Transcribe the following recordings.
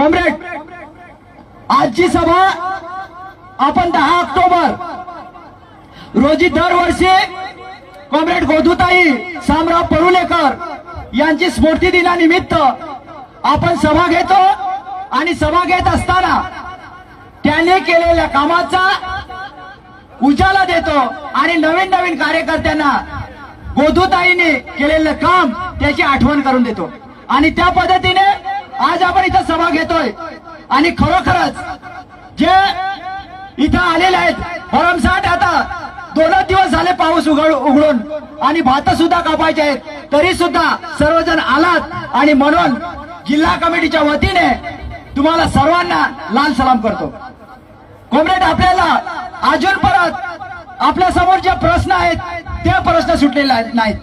Comrade आजची सभा आपण दहा ऑक्टोबर. रोजी दरवर्षी कॉम्रेड गोधुताई सामराव परुलेकर यांची स्मृती दिनानिमित्त आपण सभा घेतो आणि सभा घेत असताना त्यांनी केलेल्या कामाचा उजाला देतो आणि नवीन नवीन कार्यकर्त्यांना गोधुताईने केलेलं काम त्याची आठवण करून देतो. आणि त्या पद्धतीने आज आपण इथं सभा घेतोय. आणि खरोखरच जे इथं आलेले आहेत भरमसाठ आता दोनच दिवस झाले पाऊस उघड उघडून आणि भात सुद्धा कापायचे आहेत. तरी सुद्धा सर्वजण आलात आणि म्हणून जिल्हा कमिटीच्या वतीने तुम्हाला सर्वांना लाल सलाम करतो. कॉम्रेड आपल्याला अजून परत आपल्यासमोर जे प्रश्न आहेत ते प्रश्न सुटलेले नाहीत.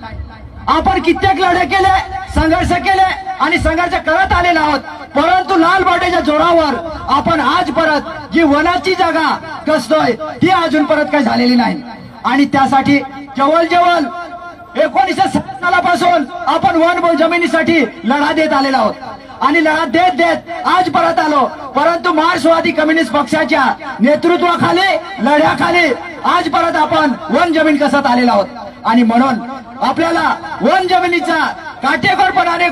आपण कित्येक लढे केले संघर्ष केले आणि संघर्ष करत आलेलो आहोत. परंतु लाल बाटेच्या जोरावर आपण आज परत जी वनाची जागा कसतोय ती अजून परत काही झालेली नाही. आणि त्यासाठी जवळ जवळ एकोणीसशे सालापासून आपण वन जमिनीसाठी लढा देत आलेला आहोत. आणि लढा देत देत आज परत आलो. परंतु मार्क्सवादी कम्युनिस्ट पक्षाच्या नेतृत्वाखाली लढ्याखाली आज परत आपण वन जमीन कसत आलेलो आहोत. आणि म्हणून आपल्याला वन जमिनीचा काटेकोरपणाने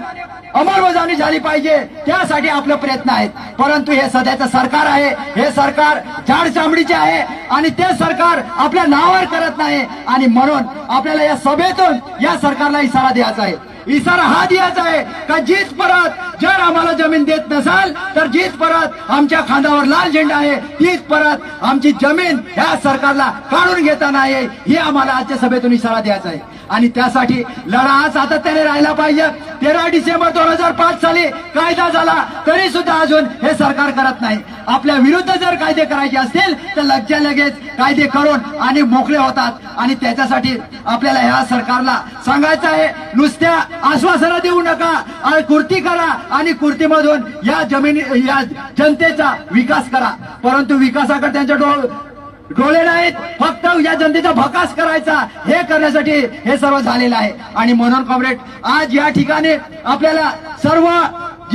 अंमलबजावणी झाली पाहिजे. त्यासाठी आपले प्रयत्न आहेत. परंतु हे सध्याचं सरकार आहे. हे सरकार झाड चामडीचे आहे. आणि ते सरकार आपल्या नावावर करत नाही. आणि म्हणून आपल्याला या सभेतून या सरकारला इशारा द्यायचा आहे. इशारा हा द्यायचा आहे का जीत परत जर आम्हाला जमीन देत नसाल तर जीत परत आमच्या खांद्यावर लाल झेंडा आहे. तीच परत आमची जमीन ह्या सरकारला काढून घेताना आहे. हे आम्हाला आजच्या सभेतून इशारा द्यायचा आहे. आणि त्यासाठी लढा हा सातत्याने राहिला पाहिजे. तेरा डिसेंबर दोन हजार पाच साली कायदा झाला तरी सुद्धा अजून हे सरकार करत नाही. आपल्या विरुद्ध जर कायदे करायचे असतील तर लगच्या लगेच कायदे करून आणि मोकळे होतात. आणि त्याच्यासाठी आपल्याला ह्या सरकारला सांगायचं आहे नुसत्या आश्वासनं देऊ नका आणि कृती करा आणि कृतीमधून या जमिनी या जनतेचा विकास करा. परंतु विकासाकडे त्यांच्या डोळ डोळे नाहीत फक्त या जनतेचा भकास करायचा हे करण्यासाठी हे सर्व झालेलं आहे. आणि म्हणून कॉम्रेड आज या ठिकाणी आपल्याला सर्व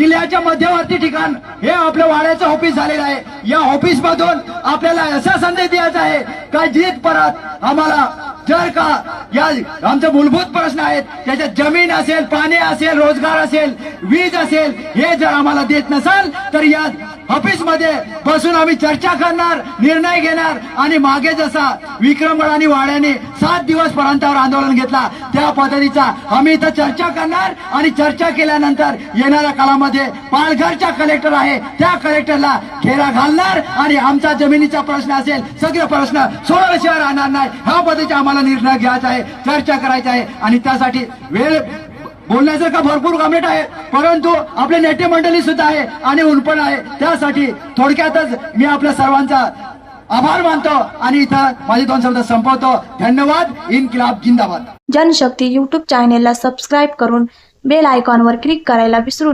जिल्ह्याच्या मध्यवर्ती ठिकाण हे आपल्या वाड्याचं ऑफिस झालेलं आहे. या ऑफिस मधून आपल्याला असा संदेश द्यायचा आहे का जीत परत आम्हाला जर का या आमचे मूलभूत प्रश्न आहेत त्याच्यात जमीन असेल पाणी असेल रोजगार असेल वीज असेल हे जर आम्हाला देत नसाल तर या ऑफिसमध्ये बसून आम्ही चर्चा करणार निर्णय घेणार आणि मागे जसा विक्रमगड आणि वाड्याने सात दिवस पर्यंतावर आंदोलन घेतला त्या पद्धतीचा आम्ही इथं चर्चा करणार आणि चर्चा केल्यानंतर येणाऱ्या काळामध्ये पालघरच्या कलेक्टर आहे त्या कलेक्टरला घेरा घालणार आणि आमचा जमिनीचा प्रश्न असेल सगळे प्रश्न सोडवल्याशिवाय राहणार नाही. ह्या पद्धतीचा आम्हाला निर्णय घ्यायचा आहे चर्चा करायचा आहे आणि त्यासाठी वेळ बोलण्यासारखं भरपूर कमेंट आहे. परंतु आपले नेते मंडळी सुद्धा आहे आणि उलपण आहे. त्यासाठी थोडक्यातच मी आपल्या सर्वांचा आभार मानतो आणि इथं माझे दोन शब्द संपवतो. धन्यवाद. इनकिलाब जिंदाबाद. जनशक्ती युट्यूब चॅनेलला सबस्क्राईब करून बेल आयकॉनवर क्लिक करायला विसरू